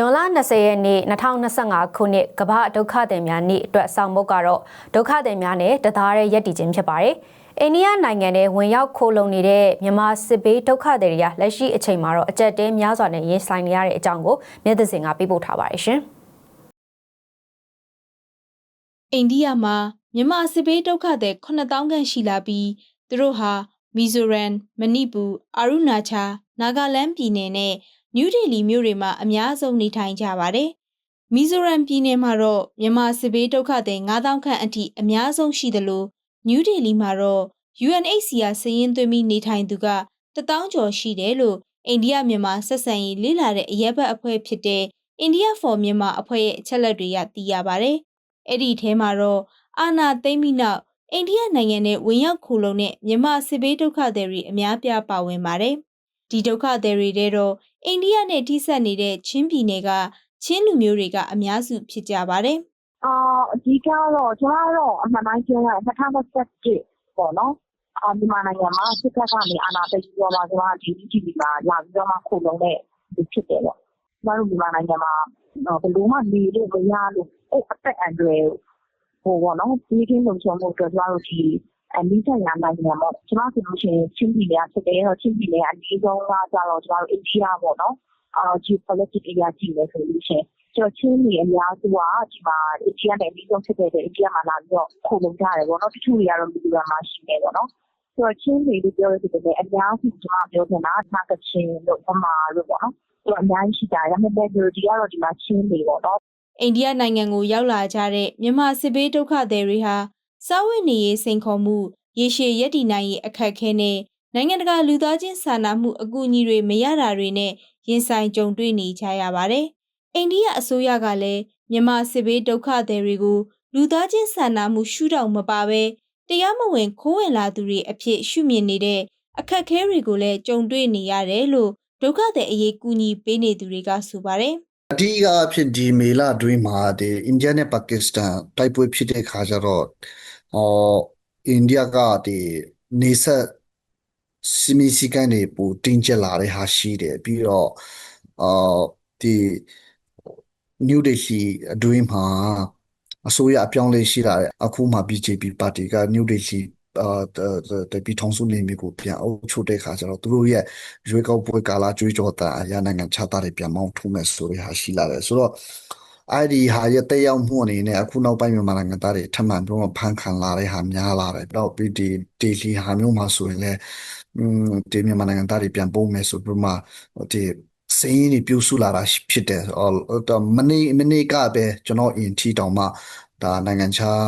ဇွန်လ20ရက်နေ့2025ခုနှစ်ကမ္ဘာဒုက္ခသည်များနေ့အတွက်ဆောင်ပုဒ်ကတော့ဒုက္ခသည်များနဲ့တသားရဲ့ရည်တည်ခြင်းဖြစ်ပါတယ်။အိန္ဒိယနိုင်ငံနဲ့ဝင်ရောက်ခိုလုံနေတဲ့မြန်မာစစ်ဘေးဒုက္ခသည်တွေကလက်ရှိအချိန်မှာတော့အကြက်တဲများစွာနဲ့ရင်ဆိုင်နေရတဲ့အကြောင်းကိုမြတ်သစင်ကပြပို့ထားပါတယ်ရှင်။အိန္ဒိယမှာမြန်မာစစ်ဘေးဒုက္ခသည်9000ခန့်ရှိလာပြီးသူတို့ဟာမီဇိုရမ်မဏိပူအာရုဏာချာနာဂလန်ပြည်နယ်နဲ့ နယူးဒေလီမြို့တွေမှာအများဆုံးနေထိုင်ကြပါတယ်။မီဇိုရမ်ပြည်နယ်မှာတော့မြန်မာစစ်ဘေးဒုက္ခသည်9000ခန့်အထိအများဆုံးရှိသလိုနယူးဒေလီမှာတော့ UNHCR စည်ရင်းသွင်းပြီးနေထိုင်သူက1000ကျော်ရှိတယ်လို့အိန္ဒိယမြန်မာဆက်ဆံရေးလေ့လာတဲ့အရက်ဘတ်အဖွဲ့ဖြစ်တဲ့ India for Myanmar အဖွဲ့ရဲ့အချက်အလက်တွေကသိရပါတယ်။အဲ့ဒီထဲမှာတော့အာနာသိမ့်ပြီးနောက်အိန္ဒိယနိုင်ငံနဲ့ဝင်ရောက်ခိုလုံတဲ့မြန်မာစစ်ဘေးဒုက္ခသည်တွေအများပြားပါဝင်ပါတယ်။ ဒီဒုက္ခသည်တွေထဲတော့အိန္ဒိယနဲ့ထိစပ်နေတဲ့ချင်းပြည်နယ်ကချင်းလူမျိုးတွေကအများစုဖြစ်ကြပါတယ်အာအဓိကတော့ကျွန်တော်ကတော့အမှန်တိုင်းပြောရရင်2021ပေါ့နော်အာမြန်မာနိုင်ငံမှာစစ်တပ်ကနေအာဏာသိမ်းပြီးတော့မှကျွန်တော်ဒီ GDP မှာလာပြီးတော့မှခုလုံးတဲ့ဒီဖြစ်တယ်ပေါ့ကျွန်တော်တို့မြန်မာနိုင်ငံမှာဘယ်လိုမှနေလို့မရလို့အဲ့အသက်အန္တရာယ်ဟိုပေါ့နော်ဒီကင်းလုံခြုံမှုအတွက်ကျွန်တော်တို့ဒီ အနည်းဆက်ရနိုင်ငံပေါ့ကျွန်တော်ဆိုလို့ရှိရင်ချင်းပြည်နယ်ဖြစ်တယ်တော့ချင်းပြည်နယ်အနည်းဆုံးကကြတော့ကျွန်တော်တို့အိန္ဒိယပေါ့နော်အာ geopolitics အရာကြည့်လို့ဆိုလို့ရှိရင်ကျော်ချင်းတွေအများစုကဒီမှာအိန္ဒိယနဲ့အပြီးဆုံးဖြစ်တဲ့အိန္ဒိယမှာလာပြီးတော့ခုလုံကြတယ်ပေါ့နော်တချို့တွေကတော့ဒီလိုမှရှိနေပေါ့နော်ဆိုတော့ချင်းတွေလို့ပြောရတဲ့အများစုကျွန်တော်ပြောချင်တာနာကချင်းတို့ဗမာတို့ပေါ့နော်သူအများကြီးရှိကြတယ်ဒါပေမဲ့ majority ကတော့ဒီမှာချင်းတွေပေါ့နော်။အိန္ဒိယနိုင်ငံကိုရောက်လာကြတဲ့မြန်မာစစ်ဘေးဒုက္ခသည်တွေဟာ စားဝတ်နေရေးစိန်ခေါ်မှုရေရှည်ရည်တည်နိုင်ရေးအခက်အခဲနဲ့နိုင်ငံတကာလူသားချင်းစာနာမှုအကူအညီတွေမရတာတွေနဲ့ရင်ဆိုင်ကြုံတွေ့နေကြရပါတယ်။အိန္ဒိယအစိုးရကလည်းမြန်မာစစ်ဘေးဒုက္ခသည်တွေကိုလူသားချင်းစာနာမှုရှုထောင့်မပါဘဲတရားမဝင်ခိုးဝင်လာသူတွေအဖြစ်ရှုမြင်နေတဲ့အခက်အခဲတွေကိုလည်းကြုံတွေ့နေရတယ်လို့ဒုက္ခသည်အရေးကူညီပေးနေသူတွေကဆိုပါတယ်။ အဓိကအဖြစ်ဒီမေလအတွင်းမှာဒီအိန္ဒိယနဲ့ပါကစ္စတန်တိုက်ပွဲဖြစ်တဲ့ခါကျတော့အော်အိန္ဒိယကဒီနေဆက်စီမီစီကန်တွေပိုတင်းကျပ်လာတဲ့ဟာရှိတယ်ပြီးတော့အော်ဒီနယူးဒေလီအတွင်းမှာအစိုးရအပြောင်းလဲရှိလာတယ်အခုမှ BJP ပါတီကနယူးဒေလီ အာတပြည်ထောင်စုနေမျိုးကိုပြန်အုပ်ချုပ်တဲ့ခါကျတော့သူတို့ရဲ့ရွေးကောက်ပွဲကာလကြွေးကြော်တာအရာနိုင်ငံခြားသားတွေပြန်မောင်းထုမယ်ဆိုတဲ့ဟာရှိလာတယ်ဆိုတော့အဲ့ဒီဟာရဲ့တက်ရောက်မှုအနေနဲ့အခုနောက်ပိုင်းမြန်မာနိုင်ငံသားတွေထပ်မံပြီးတော့ဖန်ခံလာတဲ့ဟာများလာတယ်တော့ပြီးဒီဒေလီဟာမျိုးမှာဆိုရင်လည်းอืมဒီမြန်မာနိုင်ငံသားတွေပြန်ပုံမယ်ဆိုပြီးမှဒီစိင်းတွေပြုစုလာတာဖြစ်တယ်အော်တော့မနေ့မနေ့ကပဲကျွန်တော်အင်တီတောင်မှဒါနိုင်ငံခြား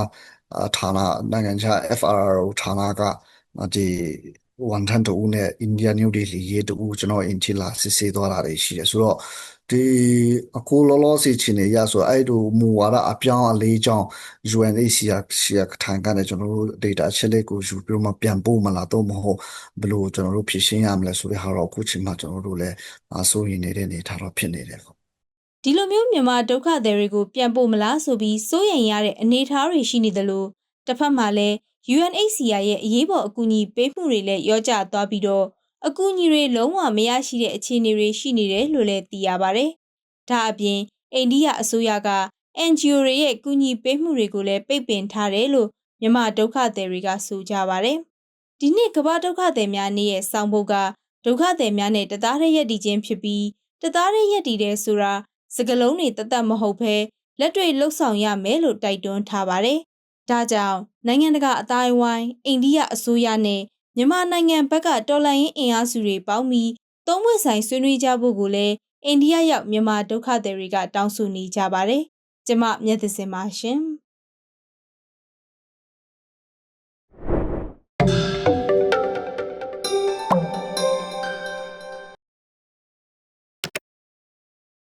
ဌာနနိုင်ငံခြား FRO ဌာနကဒီဝန်ထမ်းတူနဲ့အိန္ဒိယနယူးဒေလီရေးတူကျွန်တော်အင်ချီလာစစ်ဆေးသွားတာတွေရှိတယ်ဆိုတော့ဒီအခုလောလောဆယ်ချင်နေရဆိုအဲ့လိုမူဝါဒအပြောင်းအလေးကြောင့် UNHCR ဆီကထံကနေကျွန်တော်တို့ data ချက်လက်ကိုယူပြီးမှပြန်ပို့မလားတော့မဟုတ်ဘယ်လိုကျွန်တော်တို့ဖြည့်ရှင်းရမလဲဆိုတဲ့ဟာတော့အခုချိန်မှာကျွန်တော်တို့လည်းအစိုးရနေတဲ့အနေထားတော့ဖြစ်နေတယ် ဒီလိုမျိုးမြန်မာဒုက္ခသည်တွေကိုပြန်ပို့မလားဆိုပြီးစိုးရိမ်ရတဲ့အနေအထားတွေရှိနေသလိုတစ်ဖက်မှာလည်း UNHCR ရဲ့အရေးပေါ်အကူအညီပေးမှုတွေလည်းရောကျသွားပြီးတော့အကူအညီတွေလုံးဝမရရှိတဲ့အခြေအနေတွေရှိနေတယ်လို့လည်းသိရပါဗျ။ဒါအပြင်အိန္ဒိယအစိုးရက NGO တွေရဲ့ကူညီပေးမှုတွေကိုလည်းပိတ်ပင်ထားတယ်လို့မြန်မာဒုက္ခသည်တွေကဆိုကြပါတယ်။ဒီနှစ်ကမ္ဘာဒုက္ခသည်များနေ့ရဲ့ဆောင်ပုဒ်ကဒုက္ခသည်များနဲ့တသားတည်းရည်တည်ခြင်းဖြစ်ပြီးတသားတည်းရည်တည်တဲ့ဆိုတာ စကလုံးတွေတသက်မဟုတ်ဘဲလက်တွေ့လှုပ်ဆောင်ရမယ်လို့တိုက်တွန်းထားပါတယ်။ဒါကြောင့်နိုင်ငံတကာအတိုင်းဝိုင်းအိန္ဒိယအစိုးရနဲ့မြန်မာနိုင်ငံဘက်ကတော်လှန်ရေးအင်အားစုတွေပေါင်းပြီးသုံးဝက်ဆိုင်ဆွေးနွေးကြဖို့ကိုလည်းအိန္ဒိယရောက်မြန်မာဒုက္ခသည်တွေကတောင်းဆိုနေကြပါတယ်။ကျမမျက်သစင်ပါရှင်။